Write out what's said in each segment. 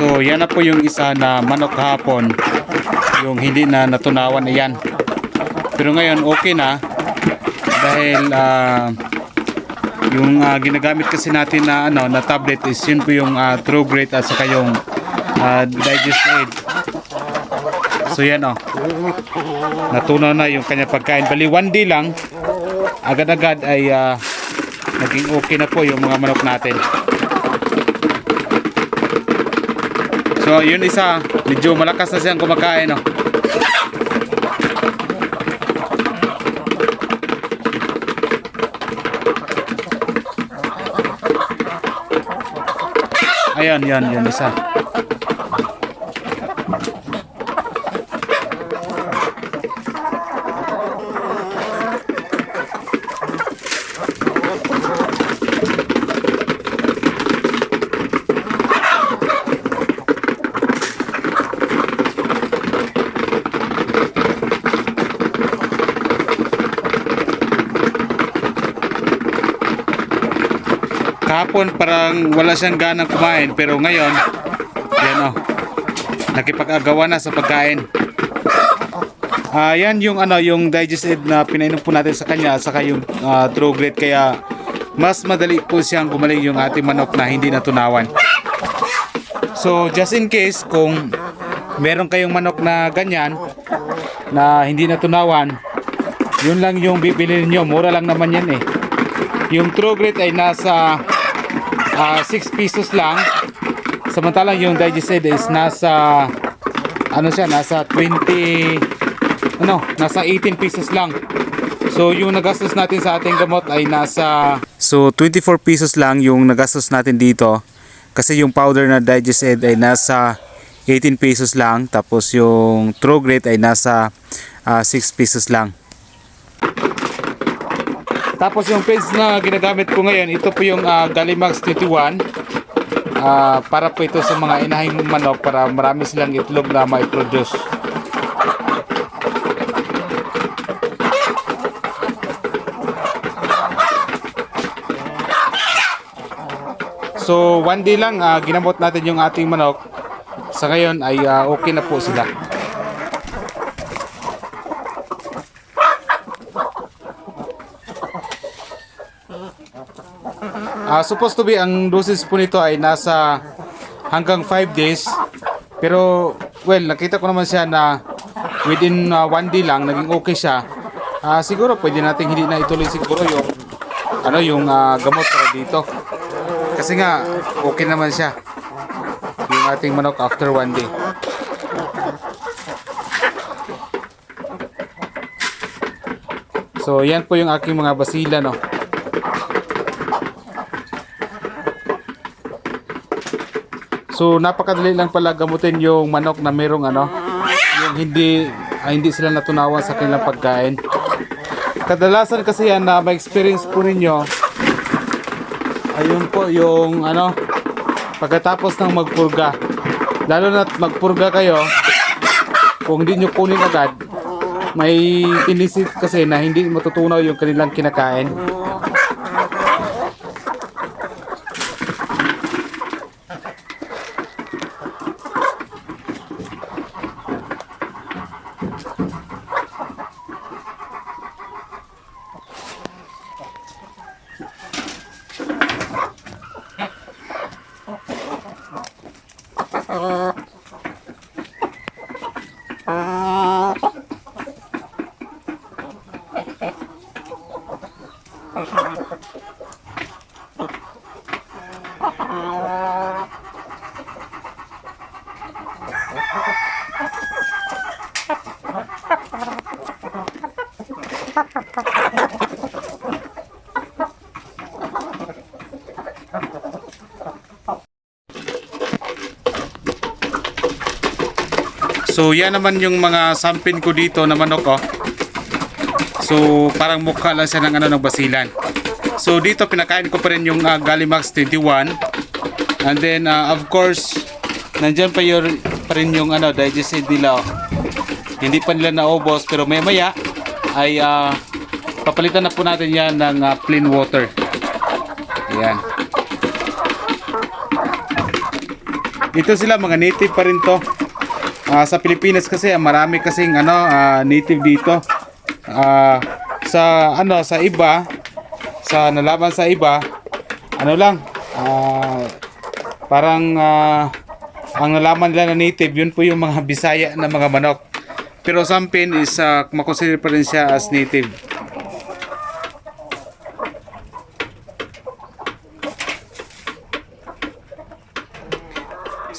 So yan na po yung isa na manok kahapon. Yung hindi na natunawan na yan. Pero ngayon okay na. Dahil ah, yung ah, ginagamit kasi natin na ano na tablet is yun po yung ah, True Great at saka yung ah, Digest Aid. So yan oh. Natunaw na yung kanya pagkain. Bali one day lang agad-agad ay ah, naging okay na po yung mga manok natin. So yun isa, medyo malakas na siyang kumakain oh. Ayan, yan, yan isa. Kahapon parang wala siyang ganang kumain pero ngayon yan oh. Nakipag-agawa na sa pagkain. Ah, yan yung ano yung digested na pinainom po natin sa kanya at saka yung ah, true grit kaya mas madali po siyang gumaling yung ating manok na hindi natunawan. So just in case kung meron kayong manok na ganyan na hindi natunawan, yun lang yung bibili niyo, mura lang naman yan eh. Yung True Grit ay nasa ah, 6 pesos lang. Samantalang yung Digested is nasa ano siya, nasa 20 ano, nasa 18 pesos lang. So yung nagastos natin sa ating gamot ay nasa So 24 pesos lang yung nagastos natin dito. Kasi yung powder na Digested ay nasa 18 pesos lang tapos yung True Grit ay nasa ah, 6 pesos lang. Tapos yung page na ginagamit ko ngayon, ito po yung uh, Galimax 21. Ah, para po ito sa mga inahing manok para marami silang itlog na may produce. So one day lang ah, ginamot natin yung ating manok. Sa ngayon ay ah, okay na po sila. Ah, supposed to be ang doses po nito ay nasa hanggang 5 days. Pero well, nakita ko naman siya na within 1 day lang naging okay siya. Ah, siguro pwede nating hindi na ituloy siguro yung ano yung ah, gamot para dito. Kasi nga okay naman siya. Yung ating manok after 1 day. So yan po yung aking mga basila no. So napakadali lang pala gamutin yung manok na merong ano, yung hindi ah, hindi sila natunawan sa kanilang pagkain. Kadalasan kasi yan na may experience po ninyo ayun po yung ano pagkatapos ng magpurga. Lalo na magpurga kayo kung hindi nyo kunin agad may tinisit kasi na hindi matutunaw yung kanilang kinakain. So yan naman yung mga sampin ko dito na manok oh. So parang mukha lang siya ng ano ng basilan. So dito pinakain ko pa rin yung uh, Galimax 21. And then ah, of course nandiyan pa, yung, pa rin yung ano digested nila oh. Hindi pa nila naubos pero maya maya ay ah, papalitan na po natin yan ng ah, plain water. Ayan. Ito sila mga native pa rin to. Ah, sa Pilipinas kasi ah, marami kasing ano ah, native dito. Ah, sa ano sa iba sa nalaman sa iba ano lang ah, parang ah, ang nalaman nila na native yun po yung mga Bisaya na mga manok. Pero Sampin is uh, makonsider pa rin siya as native.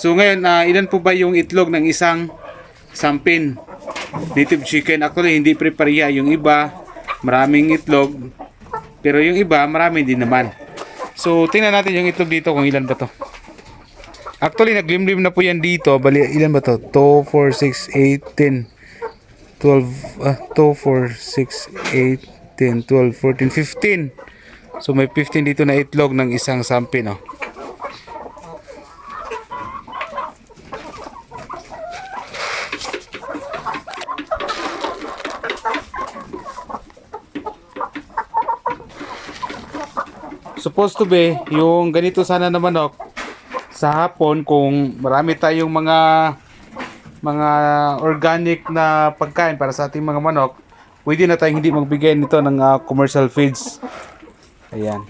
So ngayon, ah, ilan po ba yung itlog ng isang sampin? Native chicken. Actually, hindi prepariya. Yung iba, maraming itlog. Pero yung iba, marami din naman. So, tingnan natin yung itlog dito kung ilan ba to. Actually, naglimlim na po yan dito. Bali, ilan ba to? 2, 4, 6, 8, 10, 12, ah, 2, 4, 6, 8, 10, 12, 14, 15. So, may 15 dito na itlog ng isang sampin, oh. Supposed to be yung ganito sana na manok sa hapon kung marami tayong mga mga organic na pagkain para sa ating mga manok pwede na tayong hindi magbigay nito ng ah, commercial feeds. Ayan.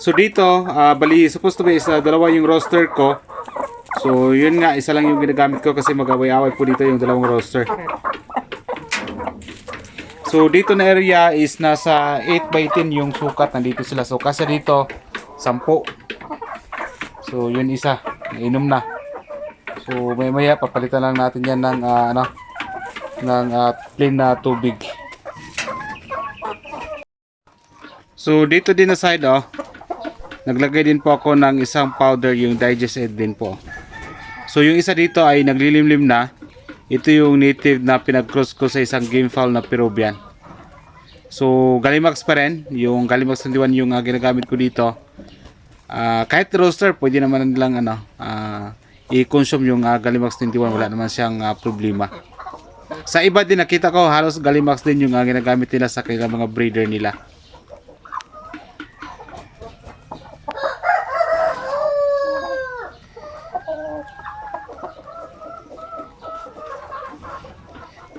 So dito, ah, bali supposed to be is ah, dalawa yung roster ko So, yun nga, isa lang yung ginagamit ko kasi mag-away-away po dito yung dalawang roster. So, dito na area is nasa 8 by 10 yung sukat. Nandito sila. So, kasi dito, 10. So, yun isa. Inom na. So, may maya, papalitan lang natin yan ng, ah, ano, ng ah, plain na tubig. So, dito din na side, oh, naglagay din po ako ng isang powder, yung digest aid din po. So yung isa dito ay naglilimlim na. Ito yung native na pinag-cross ko sa isang game fowl na Peruvian. So Galimax pa rin. Yung Galimax 21 yung uh, ginagamit ko dito. Ah, kahit roaster, pwede naman nilang ano, ah, i-consume yung uh, Galimax 21. Wala naman siyang ah, problema. Sa iba din nakita ko halos Galimax din yung uh, ginagamit nila sa kanilang mga breeder nila.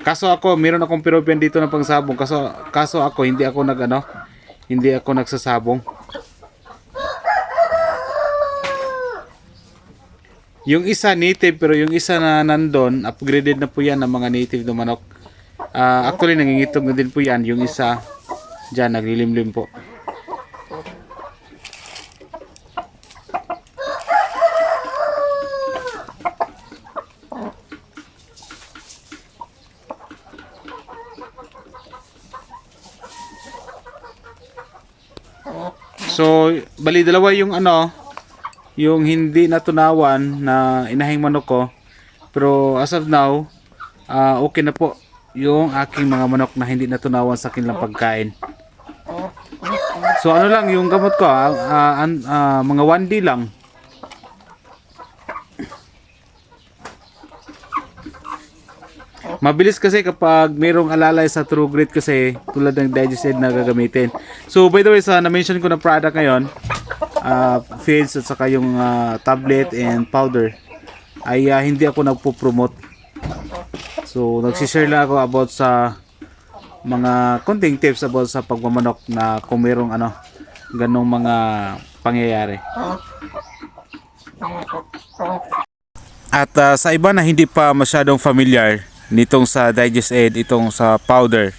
Kaso ako, meron akong Peruvian dito na pangsabong. Kaso, kaso ako, hindi ako nag ano, hindi ako nagsasabong. Yung isa native pero yung isa na nandun, upgraded na po yan ng mga native na manok. Ah, actually, nangingitog na din po yan. Yung isa, dyan, naglilimlim po. So, bali dalawa yung ano, yung hindi natunawan na inahing manok ko. Pero as of now, ah, okay na po yung aking mga manok na hindi natunawan sa kanilang pagkain. So ano lang yung gamot ko, ah, an- ah, mga 1D lang. Mabilis kasi kapag mayroong alalay sa True Grit kasi tulad ng Digested na gagamitin. So by the way sa na-mention ko na product ngayon, uh, feeds at saka yung ah, tablet and powder ay ah, hindi ako nagpo-promote. So nagsishare lang ako about sa mga konting tips about sa pagmamanok na kung mayroong ano ganong mga pangyayari. At ah, sa iba na hindi pa masyadong familiar nitong sa Digest Aid, itong sa powder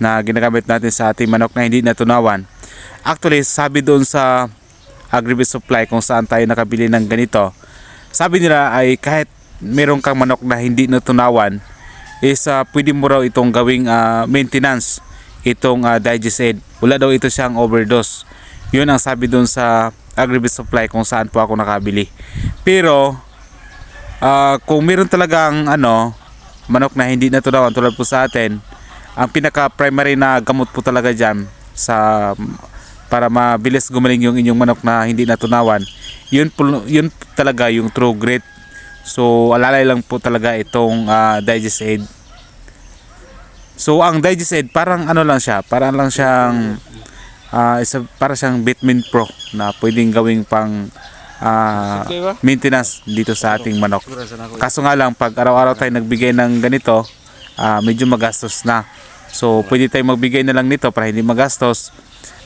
na ginagamit natin sa ating manok na hindi natunawan. Actually, sabi doon sa Agribis Supply kung saan tayo nakabili ng ganito, sabi nila ay kahit meron kang manok na hindi natunawan, is ah, pwede mo raw itong gawing ah, maintenance itong ah, Digest Aid. Wala daw ito siyang overdose. Yun ang sabi doon sa Agribis Supply kung saan po ako nakabili. Pero Ah, kung meron talagang ano, manok na hindi natunawan tulad po sa atin, ang pinaka primary na gamot po talaga diyan sa para mabilis gumaling yung inyong manok na hindi natunawan. Yun po, yun talaga yung true grit. So alalay lang po talaga itong ah, digest aid. So ang Digest Ed parang ano lang siya, parang lang siyang ah, isa para siyang Bitmin Pro na pwedeng gawing pang ah, maintenance dito sa ating manok. Kaso nga lang pag araw-araw tayo nagbigay ng ganito, ah, medyo magastos na. So pwede tayong magbigay na lang nito para hindi magastos.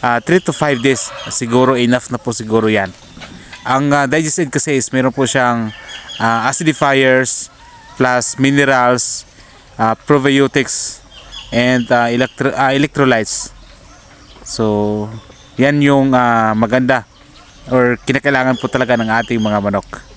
3 to 5 days siguro enough na po siguro 'yan. Ang uh, Digest Aid kasi is meron po siyang ah, acidifiers plus minerals, ah, probiotics and ah, electro- ah, electrolytes. So, yan yung ah, maganda or kinakailangan po talaga ng ating mga manok.